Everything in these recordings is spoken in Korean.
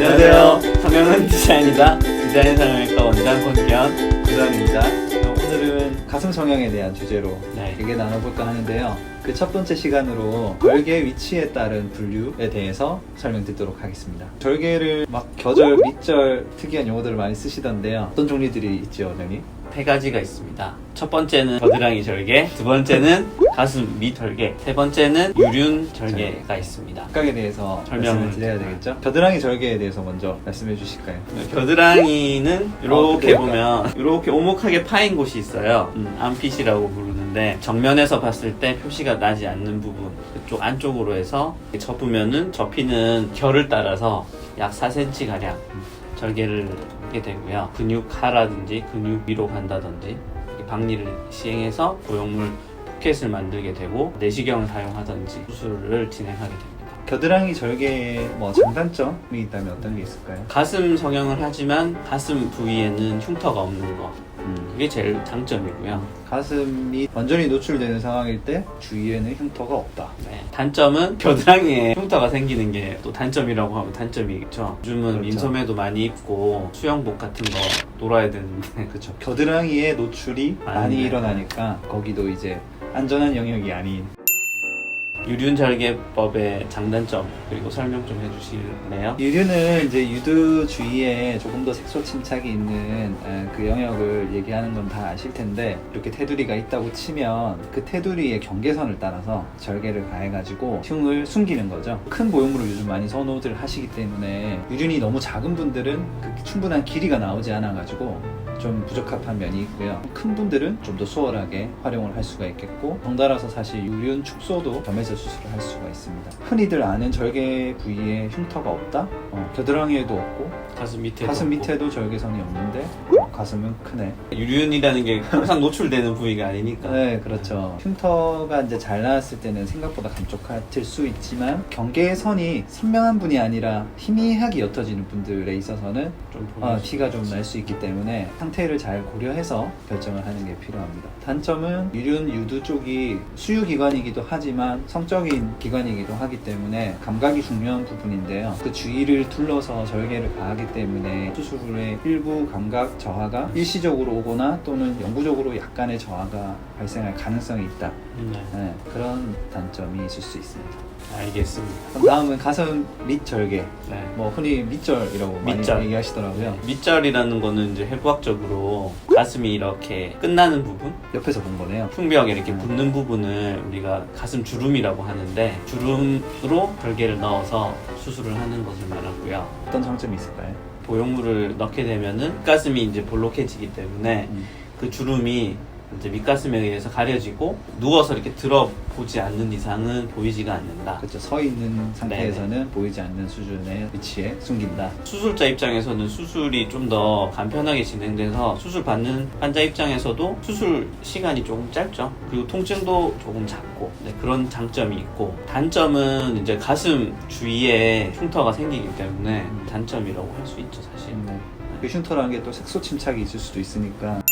안녕하세요. 성형은 디자인이다. 디자인 성형외과 원장 권기현. 부산입니다. 오늘은 가슴 성형에 대한 주제로 네. 얘기 나눠볼까 하는데요. 그 첫 번째 시간으로 절개 위치에 따른 분류에 대해서 설명드리도록 하겠습니다. 절개를 막 겨절, 밑절 특이한 용어들을 많이 쓰시던데요. 어떤 종류들이 있죠, 원장님? 세 가지가 있습니다. 첫 번째는 겨드랑이 절개, 두 번째는 가슴 밑 절개, 세 번째는 유륜 절개가 있습니다. 각각에 대해서 설명을 드려야 되겠죠? 겨드랑이 절개에 대해서 먼저 말씀해 주실까요? 겨드랑이는 어, 이렇게 그래요? 보면 이렇게 오목하게 파인 곳이 있어요. 음, 암핏이라고 부르는데 정면에서 봤을 때 표시가 나지 않는 부분 그쪽 안쪽으로 해서 접으면은 접히는 결을 따라서 약 4cm 가량 절개를 하게 되고요. 근육하라든지 근육 위로 간다든지 박리를 시행해서 고용물 포켓을 만들게 되고 내시경을 사용하든지 수술을 진행하게 됩니다. 겨드랑이 절개의 뭐 장단점이 있다면 어떤 게 있을까요? 가슴 성형을 하지만 가슴 부위에는 흉터가 없는 거 음, 그게 제일 장점이고요. 가슴이 완전히 노출되는 상황일 때 주위에는 흉터가 없다. 네. 단점은 겨드랑이에 흉터가 생기는 게 또 단점이라고 하면 단점이겠죠. 요즘은 그렇죠. 민소매도 많이 입고 수영복 같은 거 놀아야 되는데 그렇죠. 겨드랑이에 노출이 많이 많이 네. 일어나니까 거기도 이제 안전한 영역이 아닌 유륜절개법의 장단점 그리고 설명 좀 해주실래요? 유류는 이제 유두 주위에 조금 더 색소 침착이 있는 에, 그 영역을 얘기하는 건 다 아실 텐데 이렇게 테두리가 있다고 치면 그 테두리의 경계선을 따라서 절개를 가해가지고 흉을 숨기는 거죠. 큰 보형물을 요즘 많이 선호들 하시기 때문에 유륜이 너무 작은 분들은 그 충분한 길이가 나오지 않아가지고 좀 부적합한 면이 있고요. 큰 분들은 좀 더 수월하게 활용을 할 수가 있겠고 덩달아서 사실 유륜 축소도 점에서 수술을 할 수가 있습니다. 흔히들 아는 절개 부위에 흉터가 없다? 어, 겨드랑이에도 없고 가슴 밑에 가슴 밑에도 절개선이 없는데 어, 가슴은 크네. 유륜이라는 게 항상 노출되는 부위가 아니니까 네, 그렇죠. 흉터가 이제 잘 나왔을 때는 생각보다 감쪽 같을 수 있지만 경계선이 선명한 분이 아니라 희미하게 옅어지는 분들에 있어서는 좀 어, 티가 좀 날 수 있기 때문에 상태를 잘 고려해서 결정을 하는 게 필요합니다. 단점은 유륜 유두 쪽이 수유 기관이기도 하지만 성적인 기관이기도 하기 때문에 감각이 중요한 부분인데요. 그 주위를 둘러서 절개를 가하기 때문에 수술 후에 일부 감각 저하 가 일시적으로 오거나 또는 영구적으로 약간의 저하가 발생할 가능성이 있다. 네, 네, 그런 단점이 있을 수 있습니다. 알겠습니다. 그럼 다음은 가슴 밑 절개. 네. 뭐 흔히 밑절이라고 많이 밑절. 얘기하시더라고요. 밑절이라는 거는 이제 해부학적으로 가슴이 이렇게 끝나는 부분 옆에서 본 거네요. 풍벽에 이렇게 붙는 부분을 우리가 가슴 주름이라고 하는데 주름으로 절개를 넣어서 수술을 하는 것을 말하고요. 어떤 장점이 있을까요? 보형물을 넣게 되면은 가슴이 이제 볼록해지기 때문에 음. 그 주름이 이제 밑가슴에 의해서 가려지고 누워서 이렇게 들어보지 않는 이상은 보이지가 않는다. 그렇죠. 서 있는 상태에서는 보이지 않는 수준의 위치에 숨긴다. 수술자 입장에서는 수술이 좀 더 간편하게 진행돼서 수술 받는 환자 입장에서도 수술 시간이 조금 짧죠. 그리고 통증도 조금 작고 네, 그런 장점이 있고 단점은 이제 가슴 주위에 흉터가 생기기 때문에 음. 단점이라고 할 수 있죠 사실. 네. 그 흉터라는 게 또 색소 침착이 있을 수도 있으니까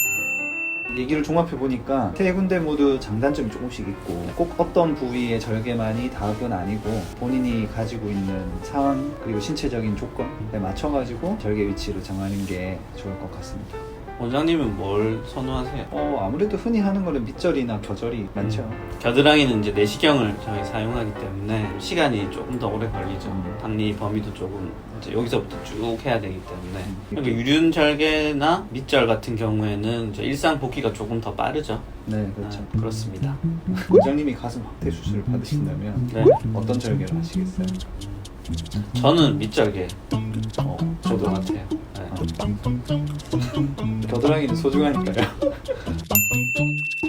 얘기를 종합해 보니까 세 군데 모두 장단점이 조금씩 있고 꼭 어떤 부위의 절개만이 답은 아니고 본인이 가지고 있는 상황 그리고 신체적인 조건에 맞춰 가지고 절개 위치를 정하는 게 좋을 것 같습니다. 원장님은 뭘 선호하세요? 어 아무래도 흔히 하는 거는 밑절이나 겨절이 많죠. 겨드랑이는 이제 내시경을 저희 사용하기 때문에 시간이 조금 더 오래 걸리죠. 음. 박리 범위도 조금 이제 여기서부터 쭉 해야 되기 때문에 음. 그러니까 유륜 절개나 밑절 같은 경우에는 이제 일상 복귀가 조금 더 빠르죠. 네 그렇죠. 아, 그렇습니다. 원장님이 가슴 확대 수술을 받으신다면 네. 어떤 절개를 하시겠어요? 저는 밑절개 어, 저도 같아요. 네. 겨드랑이는 소중하니까요.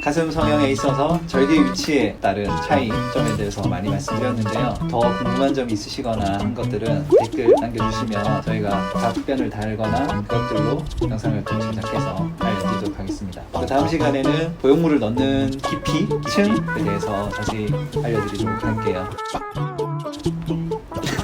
가슴 성형에 있어서 절개 위치에 따른 차이점에 대해서 많이 말씀드렸는데요. 더 궁금한 점이 있으시거나 한 것들은 댓글 남겨주시면 저희가 답변을 달거나 그것들로 영상을 또 제작해서 알려드리도록 하겠습니다. 그 다음 시간에는 보형물을 넣는 깊이, 층에 대해서 자세히 알려드리도록 할게요.